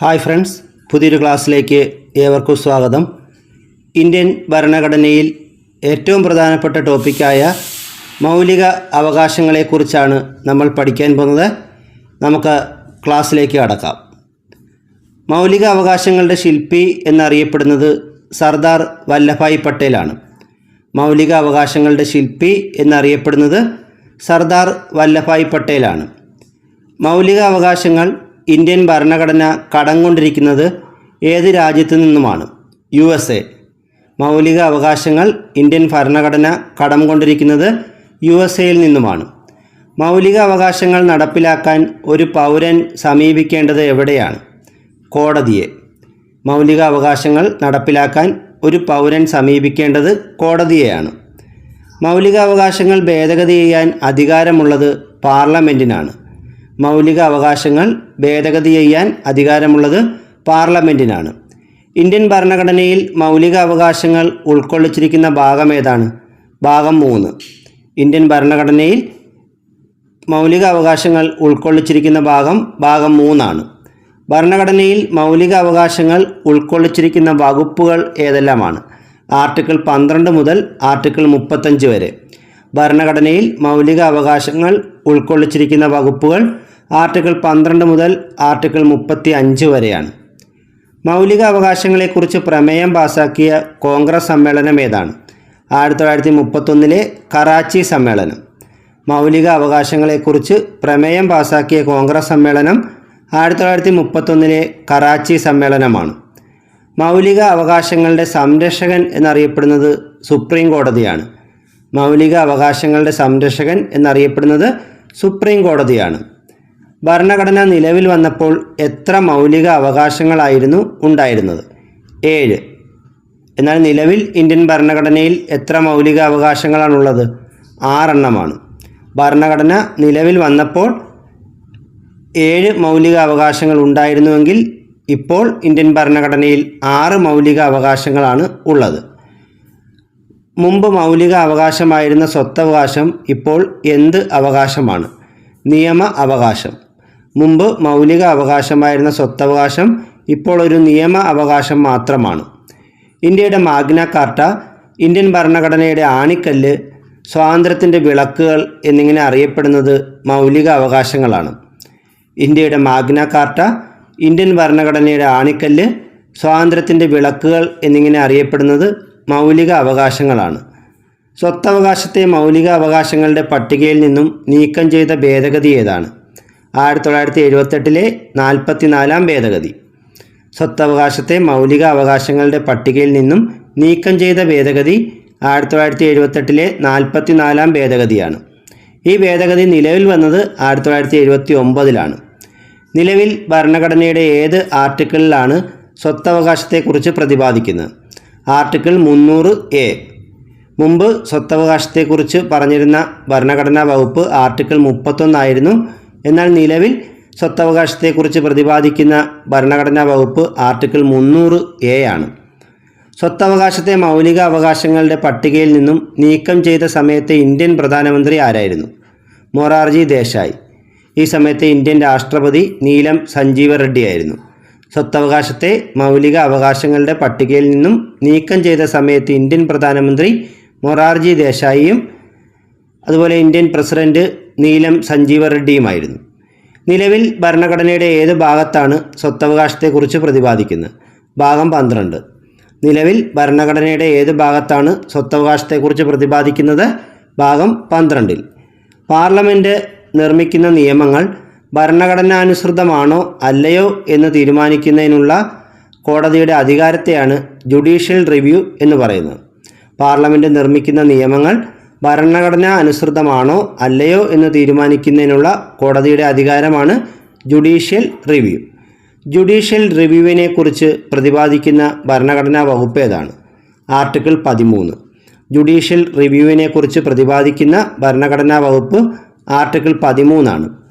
Hi friends പുതിയൊരു ക്ലാസ്സിലേക്ക് ഏവർക്കും സ്വാഗതം. ഇന്ത്യൻ ഭരണഘടനയിൽ ഏറ്റവും പ്രധാനപ്പെട്ട ടോപ്പിക്കായ മൗലിക അവകാശങ്ങളെക്കുറിച്ചാണ് നമ്മൾ പഠിക്കാൻ പോകുന്നത്. നമുക്ക് ക്ലാസ്സിലേക്ക് കടക്കാം. മൗലിക അവകാശങ്ങളുടെ ശില്പി എന്നറിയപ്പെടുന്നത് സർദാർ വല്ലഭായ് പട്ടേലാണ്. മൗലിക അവകാശങ്ങളുടെ ശില്പി എന്നറിയപ്പെടുന്നത് സർദാർ വല്ലഭായ് പട്ടേലാണ്. മൗലിക അവകാശങ്ങൾ ഇന്ത്യൻ ഭരണഘടന കടം കൊണ്ടിരിക്കുന്നത് ഏത് രാജ്യത്തു നിന്നുമാണ്? യു എസ് എ മൗലിക അവകാശങ്ങൾ ഇന്ത്യൻ ഭരണഘടന കടം കൊണ്ടിരിക്കുന്നത് യു എസ് എയിൽ നിന്നുമാണ്. മൗലിക അവകാശങ്ങൾ നടപ്പിലാക്കാൻ ഒരു പൗരൻ സമീപിക്കേണ്ടത് എവിടെയാണ്? കോടതിയെ. മൗലിക അവകാശങ്ങൾ നടപ്പിലാക്കാൻ ഒരു പൗരൻ സമീപിക്കേണ്ടത് കോടതിയെയാണ്. മൗലിക അവകാശങ്ങൾ ഭേദഗതി ചെയ്യാൻ അധികാരമുള്ളത് പാർലമെന്റിനാണ് മൗലിക അവകാശങ്ങൾ ഭേദഗതി ചെയ്യാൻ അധികാരമുള്ളത് പാർലമെന്റിനാണ് ഇന്ത്യൻ ഭരണഘടനയിൽ മൗലിക അവകാശങ്ങൾ ഉൾക്കൊള്ളിച്ചിരിക്കുന്ന ഭാഗം ഏതാണ്? ഭാഗം മൂന്ന്. ഇന്ത്യൻ ഭരണഘടനയിൽ മൗലിക അവകാശങ്ങൾ ഉൾക്കൊള്ളിച്ചിരിക്കുന്ന ഭാഗം ഭാഗം മൂന്നാണ്. ഭരണഘടനയിൽ മൗലിക അവകാശങ്ങൾ ഉൾക്കൊള്ളിച്ചിരിക്കുന്ന വകുപ്പുകൾ ഏതെല്ലാമാണ്? ആർട്ടിക്കിൾ പന്ത്രണ്ട് മുതൽ ആർട്ടിക്കിൾ മുപ്പത്തഞ്ച് വരെ. ഭരണഘടനയിൽ മൗലിക അവകാശങ്ങൾ ഉൾക്കൊള്ളിച്ചിരിക്കുന്ന വകുപ്പുകൾ ആർട്ടിക്കിൾ പന്ത്രണ്ട് മുതൽ ആർട്ടിക്കിൾ മുപ്പത്തി അഞ്ച് വരെയാണ്. മൗലിക അവകാശങ്ങളെക്കുറിച്ച് പ്രമേയം പാസാക്കിയ കോൺഗ്രസ് സമ്മേളനം ഏതാണ്? ആയിരത്തി തൊള്ളായിരത്തി മുപ്പത്തൊന്നിലെ കറാച്ചി സമ്മേളനം. മൗലിക അവകാശങ്ങളെക്കുറിച്ച് പ്രമേയം പാസാക്കിയ കോൺഗ്രസ് സമ്മേളനം ആയിരത്തി തൊള്ളായിരത്തി മുപ്പത്തൊന്നിലെ കറാച്ചി സമ്മേളനമാണ്. മൗലിക അവകാശങ്ങളുടെ സംരക്ഷകൻ എന്നറിയപ്പെടുന്നത് സുപ്രീം കോടതിയാണ്. മൗലിക അവകാശങ്ങളുടെ സംരക്ഷകൻ എന്നറിയപ്പെടുന്നത് സുപ്രീം കോടതിയാണ്. ഭരണഘടന നിലവിൽ വന്നപ്പോൾ എത്ര മൗലിക അവകാശങ്ങളായിരുന്നു ഉണ്ടായിരുന്നത്? ഏഴ്. എന്നാൽ നിലവിൽ ഇന്ത്യൻ ഭരണഘടനയിൽ എത്ര മൗലിക അവകാശങ്ങളാണുള്ളത് ആറെണ്ണമാണ്. ഭരണഘടന നിലവിൽ വന്നപ്പോൾ ഏഴ് മൗലിക അവകാശങ്ങൾ ഉണ്ടായിരുന്നുവെങ്കിൽ ഇപ്പോൾ ഇന്ത്യൻ ഭരണഘടനയിൽ ആറ് മൗലിക അവകാശങ്ങളാണ് ഉള്ളത്. മുമ്പ് മൗലിക അവകാശമായിരുന്ന സ്വത്തവകാശം ഇപ്പോൾ എന്ത് അവകാശമാണ്? നിയമ അവകാശം. മുമ്പ് മൗലിക അവകാശമായിരുന്ന സ്വത്തവകാശം ഇപ്പോൾ ഒരു നിയമ അവകാശം മാത്രമാണ്. ഇന്ത്യയുടെ മാഗ്ന കാർട്ട ഇന്ത്യൻ ഭരണഘടനയുടെ ആണിക്കല്ല് സ്വാതന്ത്ര്യത്തിന്റെ വിളക്കുകൾ എന്നിങ്ങനെ അറിയപ്പെടുന്നത് മൗലിക അവകാശങ്ങളാണ്. ഇന്ത്യയുടെ മാഗ്ന കാർട്ട ഇന്ത്യൻ ഭരണഘടനയുടെ ആണിക്കല്ല് സ്വാതന്ത്ര്യത്തിന്റെ വിളക്കുകൾ എന്നിങ്ങനെ അറിയപ്പെടുന്നത് മൗലിക അവകാശങ്ങളാണ് സ്വത്തവകാശത്തെ മൗലിക അവകാശങ്ങളുടെ പട്ടികയിൽ നിന്നും നീക്കം ചെയ്ത ഭേദഗതി ഏതാണ്? ആയിരത്തി തൊള്ളായിരത്തി എഴുപത്തെട്ടിലെ നാൽപ്പത്തിനാലാം ഭേദഗതി. സ്വത്തവകാശത്തെ മൗലിക അവകാശങ്ങളുടെ പട്ടികയിൽ നിന്നും നീക്കം ചെയ്ത ഭേദഗതി ആയിരത്തി തൊള്ളായിരത്തി എഴുപത്തെട്ടിലെ നാൽപ്പത്തിനാലാം ഭേദഗതിയാണ്. ഈ ഭേദഗതി നിലവിൽ വന്നത് ആയിരത്തി തൊള്ളായിരത്തി എഴുപത്തി ഒമ്പതിലാണ് നിലവിൽ ഭരണഘടനയുടെ ഏത് ആർട്ടിക്കിളിലാണ് സ്വത്തവകാശത്തെക്കുറിച്ച് പ്രതിപാദിക്കുന്നത്? ആർട്ടിക്കിൾ മുന്നൂറ് എ. മുമ്പ് സ്വത്തവകാശത്തെക്കുറിച്ച് പറഞ്ഞിരുന്ന ഭരണഘടനാ വകുപ്പ് ആർട്ടിക്കിൾ മുപ്പത്തൊന്നായിരുന്നു. എന്നാൽ നിലവിൽ സ്വത്തവകാശത്തെക്കുറിച്ച് പ്രതിപാദിക്കുന്ന ഭരണഘടനാ വകുപ്പ് ആർട്ടിക്കിൾ മുന്നൂറ് എ ആണ്. സ്വത്തവകാശത്തെ മൗലിക അവകാശങ്ങളുടെ പട്ടികയിൽ നിന്നും നീക്കം ചെയ്ത സമയത്തെ ഇന്ത്യൻ പ്രധാനമന്ത്രി ആരായിരുന്നു? മൊറാർജി ദേശായി. ഈ സമയത്തെ ഇന്ത്യൻ രാഷ്ട്രപതി നീലം സഞ്ജീവ റെഡ്ഡി ആയിരുന്നു സ്വത്തവകാശത്തെ മൗലിക അവകാശങ്ങളുടെ പട്ടികയിൽ നിന്നും നീക്കം ചെയ്ത സമയത്ത് ഇന്ത്യൻ പ്രധാനമന്ത്രി മൊറാർജി ദേശായിയും അതുപോലെ ഇന്ത്യൻ പ്രസിഡന്റ് നീലം സഞ്ജീവ റെഡ്ഡിയുമായിരുന്നു നിലവിൽ ഭരണഘടനയുടെ ഏത് ഭാഗത്താണ് സ്വത്തവകാശത്തെക്കുറിച്ച് പ്രതിപാദിക്കുന്നത്? ഭാഗം പന്ത്രണ്ട്. നിലവിൽ ഭരണഘടനയുടെ ഏത് ഭാഗത്താണ് സ്വത്തവകാശത്തെക്കുറിച്ച് പ്രതിപാദിക്കുന്നത്? ഭാഗം പന്ത്രണ്ടിൽ. പാർലമെന്റ് നിർമ്മിക്കുന്ന നിയമങ്ങൾ ഭരണഘടനാനുസൃതമാണോ അല്ലയോ എന്ന് തീരുമാനിക്കുന്നതിനുള്ള കോടതിയുടെ അധികാരത്തെയാണ് ജുഡീഷ്യൽ റിവ്യൂ എന്ന് പറയുന്നത്. പാർലമെന്റ് നിർമ്മിക്കുന്ന നിയമങ്ങൾ ഭരണഘടന അനുസൃതമാണോ അല്ലയോ എന്ന് തീരുമാനിക്കുന്നതിനുള്ള കോടതിയുടെ അധികാരമാണ് ജുഡീഷ്യൽ റിവ്യൂ. ജുഡീഷ്യൽ റിവ്യൂവിനെ കുറിച്ച് പ്രതിപാദിക്കുന്ന ഭരണഘടനാ വകുപ്പ് ഏതാണ്? ആർട്ടിക്കിൾ പതിമൂന്ന്. ജുഡീഷ്യൽ റിവ്യൂവിനെ കുറിച്ച് പ്രതിപാദിക്കുന്ന ഭരണഘടനാ വകുപ്പ് ആർട്ടിക്കിൾ പതിമൂന്നാണ്.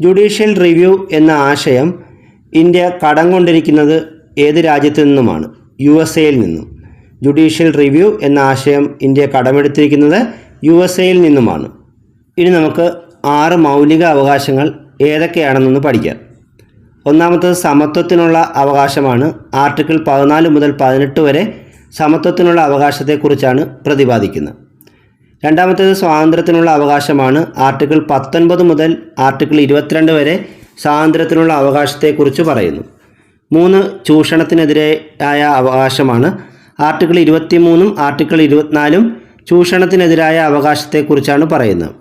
ജുഡീഷ്യൽ റിവ്യൂ എന്ന ആശയം ഇന്ത്യ കടം കൊണ്ടിരിക്കുന്നത് ഏത് രാജ്യത്തു നിന്നുമാണ്? യു എസ് എയിൽ നിന്നും. ജുഡീഷ്യൽ റിവ്യൂ എന്ന ആശയം ഇന്ത്യ കടമെടുത്തിരിക്കുന്നത് യു എസ് എയിൽ നിന്നുമാണ്. ഇനി നമുക്ക് ആറ് മൗലിക അവകാശങ്ങൾ ഏതൊക്കെയാണെന്നൊന്ന് പഠിക്കാം. ഒന്നാമത്തത് സമത്വത്തിനുള്ള അവകാശമാണ്. ആർട്ടിക്കിൾ പതിനാല് മുതൽ പതിനെട്ട് വരെ സമത്വത്തിനുള്ള അവകാശത്തെക്കുറിച്ചാണ് പ്രതിപാദിക്കുന്നത്. രണ്ടാമത്തേത് സ്വാതന്ത്ര്യത്തിനുള്ള അവകാശമാണ്. ആർട്ടിക്കിൾ പത്തൊൻപത് മുതൽ ആർട്ടിക്കിൾ ഇരുപത്തിരണ്ട് വരെ സ്വാതന്ത്ര്യത്തിനുള്ള അവകാശത്തെക്കുറിച്ച് പറയുന്നു. മൂന്ന് ചൂഷണത്തിനെതിരെ ആയ അവകാശമാണ്. ആർട്ടിക്കിൾ ഇരുപത്തിമൂന്നും ആർട്ടിക്കിൾ ഇരുപത്തിനാലും ചൂഷണത്തിനെതിരായ അവകാശത്തെക്കുറിച്ചാണ് പറയുന്നത്.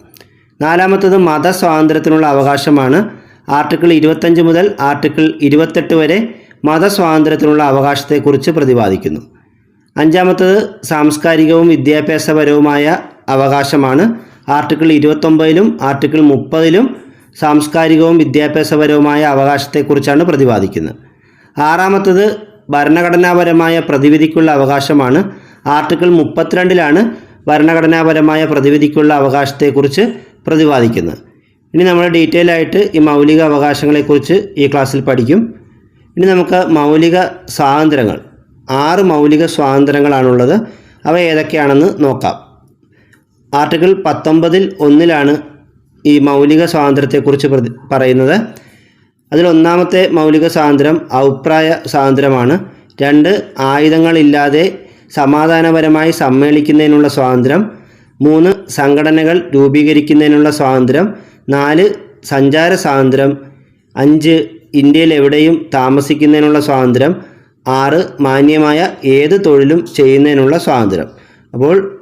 നാലാമത്തത് മതസ്വാതന്ത്ര്യത്തിനുള്ള അവകാശമാണ്. ആർട്ടിക്കിൾ ഇരുപത്തഞ്ച് മുതൽ ആർട്ടിക്കിൾ ഇരുപത്തെട്ട് വരെ മതസ്വാതന്ത്ര്യത്തിനുള്ള അവകാശത്തെക്കുറിച്ച് പ്രതിപാദിക്കുന്നു. അഞ്ചാമത്തത് സാംസ്കാരികവും വിദ്യാഭ്യാസപരവുമായ അവകാശമാണ്. ആർട്ടിക്കിൾ ഇരുപത്തൊമ്പതിലും ആർട്ടിക്കിൾ മുപ്പതിലും സാംസ്കാരികവും വിദ്യാഭ്യാസപരവുമായ അവകാശത്തെക്കുറിച്ചാണ് പ്രതിപാദിക്കുന്നത്. ആറാമത്തത് ഭരണഘടനാപരമായ പ്രതിവിധിക്കുള്ള അവകാശമാണ്. ആർട്ടിക്കിൾ മുപ്പത്തിരണ്ടിലാണ് ഭരണഘടനാപരമായ പ്രതിവിധിക്കുള്ള അവകാശത്തെക്കുറിച്ച് പ്രതിപാദിക്കുന്നത്. ഇനി നമ്മൾ ഡീറ്റെയിൽ ആയിട്ട് ഈ മൗലിക അവകാശങ്ങളെക്കുറിച്ച് ഈ ക്ലാസ്സിൽ പഠിക്കും. ഇനി നമുക്ക് മൗലിക സ്വാതന്ത്ര്യങ്ങൾ ആറ് മൗലിക സ്വാതന്ത്ര്യങ്ങളാണുള്ളത്. അവ ഏതൊക്കെയാണെന്ന് നോക്കാം. ആർട്ടിക്കിൾ പത്തൊമ്പതിൽ ഒന്നിലാണ് ഈ മൗലിക സ്വാതന്ത്ര്യത്തെക്കുറിച്ച് പ്രതി പറയുന്നത്. അതിലൊന്നാമത്തെ മൗലിക സ്വാതന്ത്ര്യം അഭിപ്രായ സ്വാതന്ത്ര്യമാണ്. രണ്ട് ആയുധങ്ങളില്ലാതെ സമാധാനപരമായി സമ്മേളിക്കുന്നതിനുള്ള സ്വാതന്ത്ര്യം. മൂന്ന് സംഘടനകൾ രൂപീകരിക്കുന്നതിനുള്ള സ്വാതന്ത്ര്യം. നാല് സഞ്ചാര സ്വാതന്ത്ര്യം. അഞ്ച് ഇന്ത്യയിൽ എവിടെയും താമസിക്കുന്നതിനുള്ള സ്വാതന്ത്ര്യം. ആറ് മാന്യമായ ഏത് തൊഴിലും ചെയ്യുന്നതിനുള്ള സ്വാതന്ത്ര്യം. അപ്പോൾ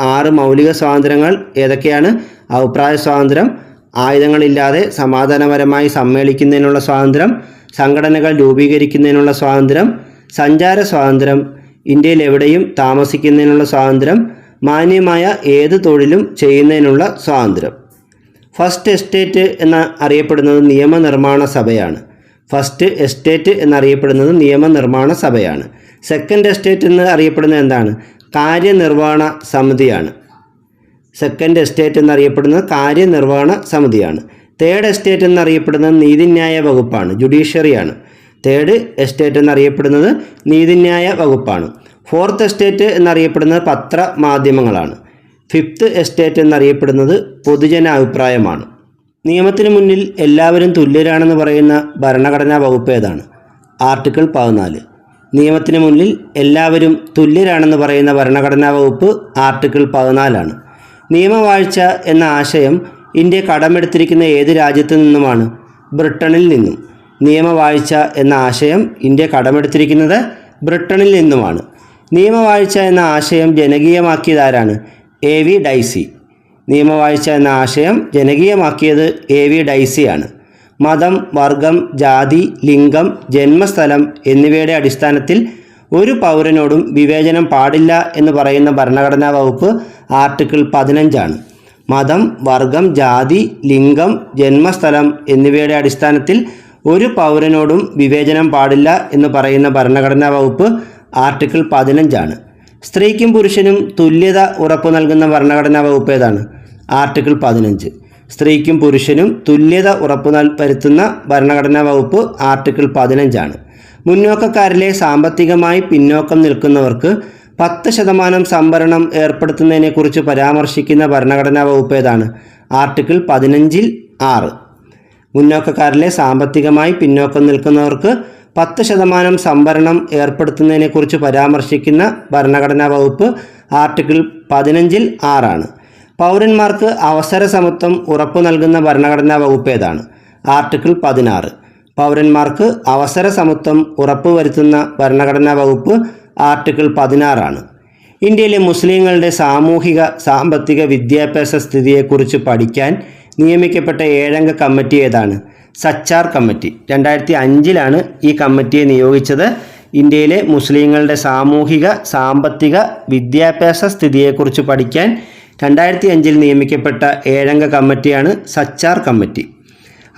ആറ് മൗലിക സ്വാതന്ത്ര്യങ്ങൾ ഏതൊക്കെയാണ്? അഭിപ്രായ സ്വാതന്ത്ര്യം ആയുധങ്ങളില്ലാതെ സമാധാനപരമായി സമ്മേളിക്കുന്നതിനുള്ള സ്വാതന്ത്ര്യം സംഘടനകൾ രൂപീകരിക്കുന്നതിനുള്ള സ്വാതന്ത്ര്യം സഞ്ചാര സ്വാതന്ത്ര്യം ഇന്ത്യയിൽ എവിടെയും താമസിക്കുന്നതിനുള്ള സ്വാതന്ത്ര്യം മാന്യമായ ഏത് തൊഴിലും ചെയ്യുന്നതിനുള്ള സ്വാതന്ത്ര്യം. ഫസ്റ്റ് എസ്റ്റേറ്റ് എന്ന് അറിയപ്പെടുന്നത് നിയമനിർമ്മാണ സഭയാണ്. ഫസ്റ്റ് എസ്റ്റേറ്റ് എന്നറിയപ്പെടുന്നത് നിയമനിർമ്മാണ സഭയാണ്. സെക്കൻഡ് എസ്റ്റേറ്റ് എന്ന് അറിയപ്പെടുന്നത് എന്താണ്? കാര്യനിർവഹണ സമിതിയാണ്. സെക്കൻഡ് എസ്റ്റേറ്റ് എന്നറിയപ്പെടുന്നത് കാര്യനിർവഹണ സമിതിയാണ്. തേർഡ് എസ്റ്റേറ്റ് എന്നറിയപ്പെടുന്നത് നീതിന്യായ വകുപ്പാണ് ജുഡീഷ്യറിയാണ് തേർഡ് എസ്റ്റേറ്റ് എന്നറിയപ്പെടുന്നത് നീതിന്യായ വകുപ്പാണ്. ഫോർത്ത് എസ്റ്റേറ്റ് എന്നറിയപ്പെടുന്നത് പത്രമാധ്യമങ്ങളാണ്. ഫിഫ്ത്ത് എസ്റ്റേറ്റ് എന്നറിയപ്പെടുന്നത് പൊതുജനാഭിപ്രായമാണ്. നിയമത്തിന് മുന്നിൽ എല്ലാവരും തുല്യരാണെന്ന് പറയുന്ന ഭരണഘടനാ വകുപ്പ് ഏതാണ്? ആർട്ടിക്കിൾ പതിനാല്. നിയമത്തിന് മുന്നിൽ എല്ലാവരും തുല്യരാണെന്ന് പറയുന്ന ഭരണഘടനാ വകുപ്പ് ആർട്ടിക്കിൾ പതിനാലാണ്. നിയമവാഴ്ച എന്ന ആശയം ഇന്ത്യ കടമെടുത്തിരിക്കുന്ന ഏത് രാജ്യത്തു നിന്നുമാണ്? ബ്രിട്ടനിൽ നിന്നും. നിയമവാഴ്ച എന്ന ആശയം ഇന്ത്യ കടമെടുത്തിരിക്കുന്നത് ബ്രിട്ടണിൽ നിന്നുമാണ്. നിയമവാഴ്ച എന്ന ആശയം ജനകീയമാക്കിയതാരാണ്? A V Dicey. നിയമവാഴ്ച എന്ന ആശയം ജനകീയമാക്കിയത് എ വി ഡൈസിയാണ്. മതം വർഗം ജാതി ലിംഗം ജന്മസ്ഥലം എന്നിവയുടെ അടിസ്ഥാനത്തിൽ ഒരു പൗരനോടും വിവേചനം പാടില്ല എന്ന് പറയുന്ന ഭരണഘടനാ വകുപ്പ് ആർട്ടിക്കിൾ പതിനഞ്ചാണ്. മതം വർഗം ജാതി ലിംഗം ജന്മസ്ഥലം എന്നിവയുടെ അടിസ്ഥാനത്തിൽ ഒരു പൗരനോടും വിവേചനം പാടില്ല എന്ന് പറയുന്ന ഭരണഘടനാ വകുപ്പ് ആർട്ടിക്കിൾ പതിനഞ്ചാണ്. സ്ത്രീക്കും പുരുഷനും തുല്യത ഉറപ്പു നൽകുന്ന ഭരണഘടനാ വകുപ്പ് ഏതാണ്? ആർട്ടിക്കിൾ പതിനഞ്ച്. സ്ത്രീക്കും പുരുഷനും തുല്യത ഉറപ്പു വരുത്തുന്ന ഭരണഘടനാ വകുപ്പ് ആർട്ടിക്കിൾ പതിനഞ്ചാണ്. മുന്നോക്കക്കാരിലെ സാമ്പത്തികമായി പിന്നോക്കം നിൽക്കുന്നവർക്ക് പത്ത് ശതമാനം സംവരണം ഏർപ്പെടുത്തുന്നതിനെക്കുറിച്ച് പരാമർശിക്കുന്ന ഭരണഘടനാ വകുപ്പ് ഏതാണ്? ആർട്ടിക്കിൾ പതിനഞ്ചിൽ ആറ്. മുന്നോക്കക്കാരിലെ സാമ്പത്തികമായി പിന്നോക്കം നിൽക്കുന്നവർക്ക് പത്ത് ശതമാനം സംവരണം ഏർപ്പെടുത്തുന്നതിനെക്കുറിച്ച് പരാമർശിക്കുന്ന ഭരണഘടനാ വകുപ്പ് ആർട്ടിക്കിൾ പതിനഞ്ചിൽ ആറാണ്. പൗരന്മാർക്ക് അവസര സമത്വം ഉറപ്പു നൽകുന്ന ഭരണഘടനാ വകുപ്പ് ഏതാണ്? ആർട്ടിക്കിൾ പതിനാറ്. പൗരന്മാർക്ക് അവസര സമത്വം ഉറപ്പുവരുത്തുന്ന ഭരണഘടനാ വകുപ്പ് ആർട്ടിക്കിൾ പതിനാറാണ്. ഇന്ത്യയിലെ മുസ്ലിങ്ങളുടെ സാമൂഹിക സാമ്പത്തിക വിദ്യാഭ്യാസ സ്ഥിതിയെക്കുറിച്ച് പഠിക്കാൻ നിയമിക്കപ്പെട്ട ഏഴംഗ കമ്മിറ്റി ഏതാണ്? സച്ചാർ കമ്മിറ്റി. രണ്ടായിരത്തി അഞ്ചിലാണ് ഈ കമ്മിറ്റിയെ നിയോഗിച്ചത്. ഇന്ത്യയിലെ മുസ്ലിങ്ങളുടെ സാമൂഹിക സാമ്പത്തിക വിദ്യാഭ്യാസ സ്ഥിതിയെക്കുറിച്ച് പഠിക്കാൻ രണ്ടായിരത്തി അഞ്ചിൽ നിയമിക്കപ്പെട്ട ഏഴംഗ കമ്മിറ്റിയാണ് സച്ചാർ കമ്മിറ്റി.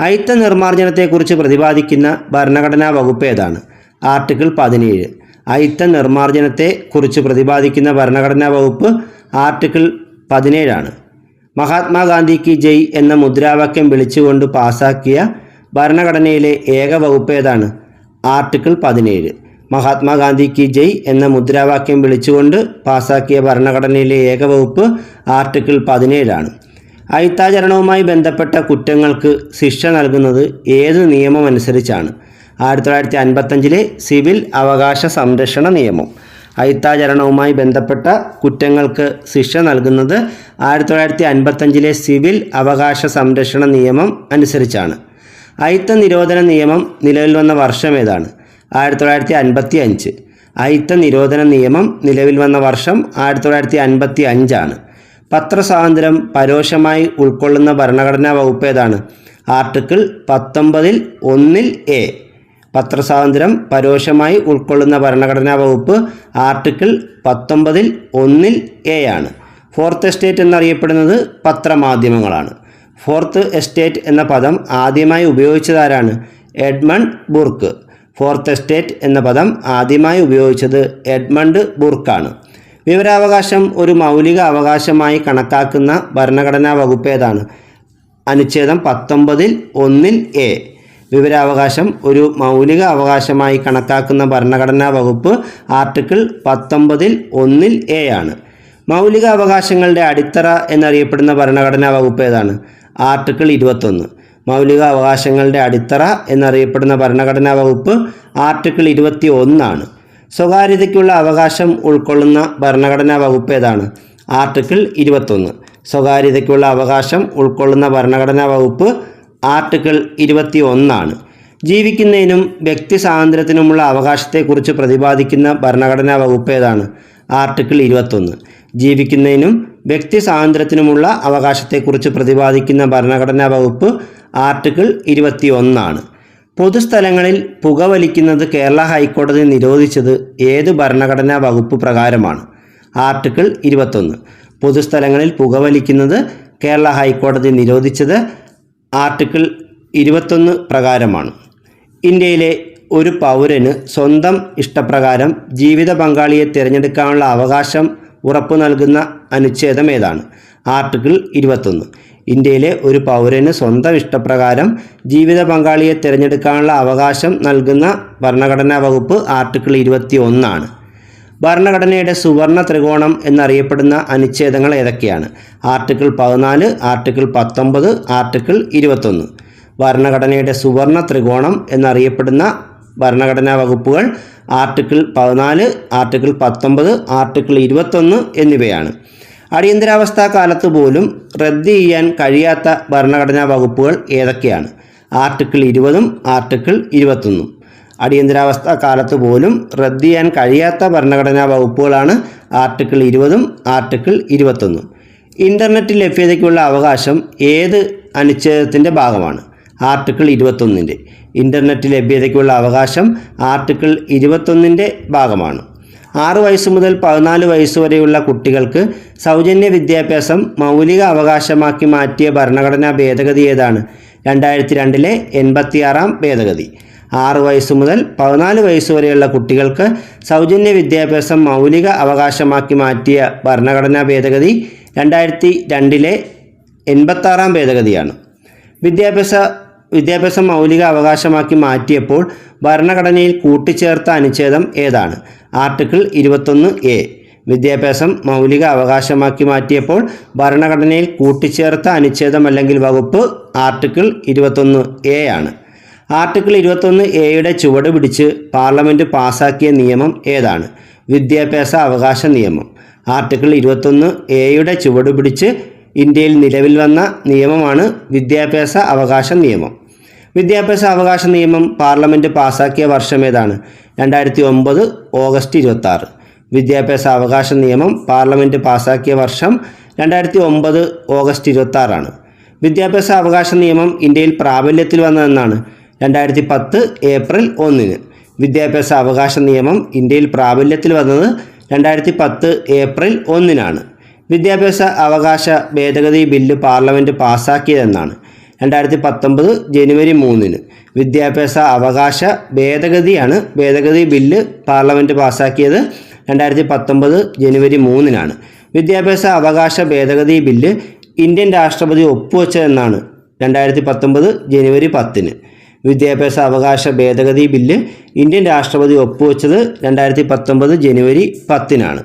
അയിത്ത നിർമ്മാർജനത്തെക്കുറിച്ച് പ്രതിപാദിക്കുന്ന ഭരണഘടനാ വകുപ്പ് ഏതാണ്? ആർട്ടിക്കിൾ പതിനേഴ്. അയിത്ത നിർമ്മാർജനത്തെ കുറിച്ച് പ്രതിപാദിക്കുന്ന ഭരണഘടനാ വകുപ്പ് ആർട്ടിക്കിൾ പതിനേഴാണ്. മഹാത്മാഗാന്ധി കി ജയ് എന്ന മുദ്രാവാക്യം വിളിച്ചുകൊണ്ട് പാസാക്കിയ ഭരണഘടനയിലെ ഏക വകുപ്പ് ഏതാണ്? ആർട്ടിക്കിൾ പതിനേഴ്. മഹാത്മാഗാന്ധി കി ജയ് എന്ന മുദ്രാവാക്യം വിളിച്ചുകൊണ്ട് പാസാക്കിയ ഭരണഘടനയിലെ ഏകവകുപ്പ് ആർട്ടിക്കിൾ പതിനേഴാണ്. അയിത്താചരണവുമായി ബന്ധപ്പെട്ട കുറ്റങ്ങൾക്ക് ശിക്ഷ നൽകുന്നത് ഏത് നിയമം അനുസരിച്ചാണ് ആയിരത്തി തൊള്ളായിരത്തി അൻപത്തഞ്ചിലെ സിവിൽ അവകാശ സംരക്ഷണ നിയമം. അയിത്താചരണവുമായി ബന്ധപ്പെട്ട കുറ്റങ്ങൾക്ക് ശിക്ഷ നൽകുന്നത് ആയിരത്തി തൊള്ളായിരത്തി അൻപത്തഞ്ചിലെ സിവിൽ അവകാശ സംരക്ഷണ നിയമം അനുസരിച്ചാണ്. അയിത്ത നിരോധന നിയമം നിലവിൽ വന്ന വർഷം ഏതാണ്? ആയിരത്തി തൊള്ളായിരത്തി അൻപത്തി അഞ്ച് അയിത്ത നിരോധന നിയമം നിലവിൽ വന്ന വർഷം ആയിരത്തി തൊള്ളായിരത്തി അൻപത്തി അഞ്ചാണ് പത്രസ്വാതന്ത്ര്യം പരോക്ഷമായി ഉൾക്കൊള്ളുന്ന ഭരണഘടനാ വകുപ്പ് ഏതാണ്? ആർട്ടിക്കിൾ പത്തൊമ്പതിൽ ഒന്നിൽ എ. പത്രസ്വാതന്ത്ര്യം പരോക്ഷമായി ഉൾക്കൊള്ളുന്ന ഭരണഘടനാ വകുപ്പ് ആർട്ടിക്കിൾ പത്തൊമ്പതിൽ ഒന്നിൽ എ ആണ്. ഫോർത്ത് എസ്റ്റേറ്റ് എന്നറിയപ്പെടുന്നത് പത്രമാധ്യമങ്ങളാണ്. ഫോർത്ത് എസ്റ്റേറ്റ് എന്ന പദം ആദ്യമായി ഉപയോഗിച്ചതാരാണ് എഡ്മണ്ട് ബുർക്ക്. ഫോർത്ത് എസ്റ്റേറ്റ് എന്ന പദം ആദ്യമായി ഉപയോഗിച്ചത് എഡ്മണ്ട് ബുർക്കാണ്. വിവരാവകാശം ഒരു മൗലിക അവകാശമായി കണക്കാക്കുന്ന ഭരണഘടനാ വകുപ്പ് ഏതാണ്? അനുച്ഛേദം പത്തൊമ്പതിൽ ഒന്നിൽ എ. വിവരാവകാശം ഒരു മൗലിക അവകാശമായി കണക്കാക്കുന്ന ഭരണഘടനാ വകുപ്പ് ആർട്ടിക്കിൾ പത്തൊമ്പതിൽ ഒന്നിൽ എ ആണ്. മൗലിക അവകാശങ്ങളുടെ അടിത്തറ എന്നറിയപ്പെടുന്ന ഭരണഘടനാ വകുപ്പ് ഏതാണ്? ആർട്ടിക്കിൾ ഇരുപത്തൊന്ന്. മൗലിക അവകാശങ്ങളുടെ അടിത്തറ എന്നറിയപ്പെടുന്ന ഭരണഘടനാ വകുപ്പ് ആർട്ടിക്കിൾ ഇരുപത്തി ഒന്നാണ് സ്വകാര്യതയ്ക്കുള്ള അവകാശം ഉൾക്കൊള്ളുന്ന ഭരണഘടനാ വകുപ്പ് ഏതാണ്? ആർട്ടിക്കിൾ ഇരുപത്തൊന്ന്. സ്വകാര്യതയ്ക്കുള്ള അവകാശം ഉൾക്കൊള്ളുന്ന ഭരണഘടനാ വകുപ്പ് ആർട്ടിക്കിൾ ഇരുപത്തി ഒന്നാണ് ജീവിക്കുന്നതിനും വ്യക്തി സ്വാതന്ത്ര്യത്തിനുമുള്ള അവകാശത്തെക്കുറിച്ച് പ്രതിപാദിക്കുന്ന ഭരണഘടനാ വകുപ്പ് ഏതാണ്? ആർട്ടിക്കിൾ ഇരുപത്തൊന്ന്. ജീവിക്കുന്നതിനും വ്യക്തി സ്വാതന്ത്ര്യത്തിനുമുള്ള അവകാശത്തെക്കുറിച്ച് പ്രതിപാദിക്കുന്ന ഭരണഘടനാ വകുപ്പ് ആർട്ടിക്കിൾ ഇരുപത്തി ഒന്നാണ് പൊതുസ്ഥലങ്ങളിൽ പുകവലിക്കുന്നത് കേരള ഹൈക്കോടതി നിരോധിച്ചത് ഏത് ഭരണഘടനാ വകുപ്പ് പ്രകാരമാണ്? ആർട്ടിക്കിൾ ഇരുപത്തൊന്ന്. പൊതുസ്ഥലങ്ങളിൽ പുകവലിക്കുന്നത് കേരള ഹൈക്കോടതി നിരോധിച്ചത് ആർട്ടിക്കിൾ ഇരുപത്തൊന്ന് പ്രകാരമാണ്. ഇന്ത്യയിലെ ഒരു പൗരന് സ്വന്തം ഇഷ്ടപ്രകാരം ജീവിത പങ്കാളിയെ തിരഞ്ഞെടുക്കാനുള്ള അവകാശം ഉറപ്പു നൽകുന്ന അനുച്ഛേദം ഏതാണ്? ആർട്ടിക്കിൾ ഇരുപത്തൊന്ന്. ഇന്ത്യയിലെ ഒരു പൗരന് സ്വന്തം ഇഷ്ടപ്രകാരം ജീവിത പങ്കാളിയെ തിരഞ്ഞെടുക്കാനുള്ള അവകാശം നൽകുന്ന ഭരണഘടനാ വകുപ്പ് ആർട്ടിക്കിൾ ഇരുപത്തി ഒന്നാണ് ഭരണഘടനയുടെ സുവർണ ത്രികോണം എന്നറിയപ്പെടുന്ന അനുച്ഛേദങ്ങൾ ഏതൊക്കെയാണ്? ആർട്ടിക്കിൾ പതിനാല് ആർട്ടിക്കിൾ പത്തൊമ്പത് ആർട്ടിക്കിൾ ഇരുപത്തൊന്ന്. ഭരണഘടനയുടെ സുവർണ ത്രികോണം എന്നറിയപ്പെടുന്ന ഭരണഘടനാ വകുപ്പുകൾ ആർട്ടിക്കിൾ പതിനാല് ആർട്ടിക്കിൾ പത്തൊമ്പത് ആർട്ടിക്കിൾ ഇരുപത്തൊന്ന് എന്നിവയാണ്. അടിയന്തരാവസ്ഥാ കാലത്ത് പോലും റദ്ദ് ചെയ്യാൻ കഴിയാത്ത ഭരണഘടനാ വകുപ്പുകൾ ഏതൊക്കെയാണ്? ആർട്ടിക്കിൾ ഇരുപതും ആർട്ടിക്കിൾ ഇരുപത്തൊന്നും. അടിയന്തരാവസ്ഥ കാലത്ത് പോലും റദ്ദ് ചെയ്യാൻ കഴിയാത്ത ഭരണഘടനാ വകുപ്പുകളാണ് ആർട്ടിക്കിൾ ഇരുപതും ആർട്ടിക്കിൾ ഇരുപത്തൊന്നും. ഇന്റർനെറ്റ് ലഭ്യതയ്ക്കുള്ള അവകാശം ഏത് അനുച്ഛേദത്തിന്റെ ഭാഗമാണ്? ആർട്ടിക്കിൾ ഇരുപത്തൊന്നിന്റെ ഇന്റർനെറ്റ് ലഭ്യതയ്ക്കുള്ള അവകാശം ആർട്ടിക്കിൾ ഇരുപത്തൊന്നിന്റെ ഭാഗമാണ്. ആറ് വയസ്സ് മുതൽ പതിനാല് വയസ്സ് വരെയുള്ള കുട്ടികൾക്ക് സൗജന്യ വിദ്യാഭ്യാസം മൗലിക അവകാശമാക്കി മാറ്റിയ ഭരണഘടനാ ഭേദഗതി ഏതാണ്? രണ്ടായിരത്തി രണ്ടിലെ എൺപത്തിയാറാം ഭേദഗതി. ആറ് വയസ്സ് മുതൽ പതിനാല് വയസ്സ് വരെയുള്ള കുട്ടികൾക്ക് സൗജന്യ വിദ്യാഭ്യാസം മൗലിക അവകാശമാക്കി മാറ്റിയ ഭരണഘടനാ ഭേദഗതി രണ്ടായിരത്തി രണ്ടിലെ എൺപത്താറാം ഭേദഗതിയാണ്. വിദ്യാഭ്യാസ വിദ്യാഭ്യാസം മൗലിക അവകാശമാക്കി മാറ്റിയപ്പോൾ ഭരണഘടനയിൽ കൂട്ടിച്ചേർത്ത അനുച്ഛേദം ഏതാണ്? ആർട്ടിക്കിൾ ഇരുപത്തൊന്ന് എ. വിദ്യാഭ്യാസം മൗലിക അവകാശമാക്കി മാറ്റിയപ്പോൾ ഭരണഘടനയിൽ കൂട്ടിച്ചേർത്ത അനുച്ഛേദം അല്ലെങ്കിൽ വകുപ്പ് ആർട്ടിക്കിൾ ഇരുപത്തൊന്ന് എ ആണ്. ആർട്ടിക്കിൾ ഇരുപത്തൊന്ന് എയുടെ ചുവട് പിടിച്ച് പാർലമെന്റ് പാസാക്കിയ നിയമം ഏതാണ്? വിദ്യാഭ്യാസ അവകാശ നിയമം. ആർട്ടിക്കിൾ ഇരുപത്തൊന്ന് എയുടെ ചുവട് പിടിച്ച് ഇന്ത്യയിൽ നിലവിൽ വന്ന നിയമമാണ് വിദ്യാഭ്യാസ അവകാശ നിയമം. വിദ്യാഭ്യാസ അവകാശ നിയമം പാർലമെന്റ് പാസാക്കിയ വർഷം ഏതാണ്? രണ്ടായിരത്തി ഒമ്പത് ഓഗസ്റ്റ് ഇരുപത്താറ്. വിദ്യാഭ്യാസ അവകാശ നിയമം പാർലമെന്റ് പാസാക്കിയ വർഷം രണ്ടായിരത്തി ഒമ്പത് ഓഗസ്റ്റ് ഇരുപത്താറാണ്. വിദ്യാഭ്യാസ അവകാശ നിയമം ഇന്ത്യയിൽ പ്രാബല്യത്തിൽ വന്നതെന്നാണ്. രണ്ടായിരത്തി പത്ത് ഏപ്രിൽ ഒന്നിന്. വിദ്യാഭ്യാസ അവകാശ നിയമം ഇന്ത്യയിൽ പ്രാബല്യത്തിൽ വന്നത് രണ്ടായിരത്തി പത്ത് ഏപ്രിൽ ഒന്നിനാണ്. വിദ്യാഭ്യാസ അവകാശ ഭേദഗതി ബില്ല് പാർലമെന്റ് പാസ്സാക്കിയതെന്നാണ് രണ്ടായിരത്തി പത്തൊമ്പത് ജനുവരി മൂന്നിന്. വിദ്യാഭ്യാസ അവകാശ ഭേദഗതിയാണ് ഭേദഗതി ബില്ല് പാർലമെന്റ് പാസ്സാക്കിയത് രണ്ടായിരത്തി പത്തൊമ്പത് ജനുവരി മൂന്നിനാണ്. വിദ്യാഭ്യാസ അവകാശ ഭേദഗതി ബില്ല് ഇന്ത്യൻ രാഷ്ട്രപതി ഒപ്പുവെച്ചതെന്നാണ് രണ്ടായിരത്തി പത്തൊമ്പത് ജനുവരി പത്തിന്. വിദ്യാഭ്യാസ അവകാശ ഭേദഗതി ബില്ല് ഇന്ത്യൻ രാഷ്ട്രപതി ഒപ്പുവെച്ചത് രണ്ടായിരത്തി പത്തൊമ്പത് ജനുവരി പത്തിനാണ്.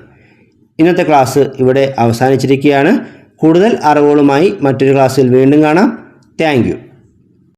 ഇന്നത്തെ ക്ലാസ് ഇവിടെ അവസാനിച്ചിരിക്കുകയാണ്. കൂടുതൽ അറിവുകളുമായി മറ്റൊരു ക്ലാസ്സിൽ വീണ്ടും കാണാം. താങ്ക്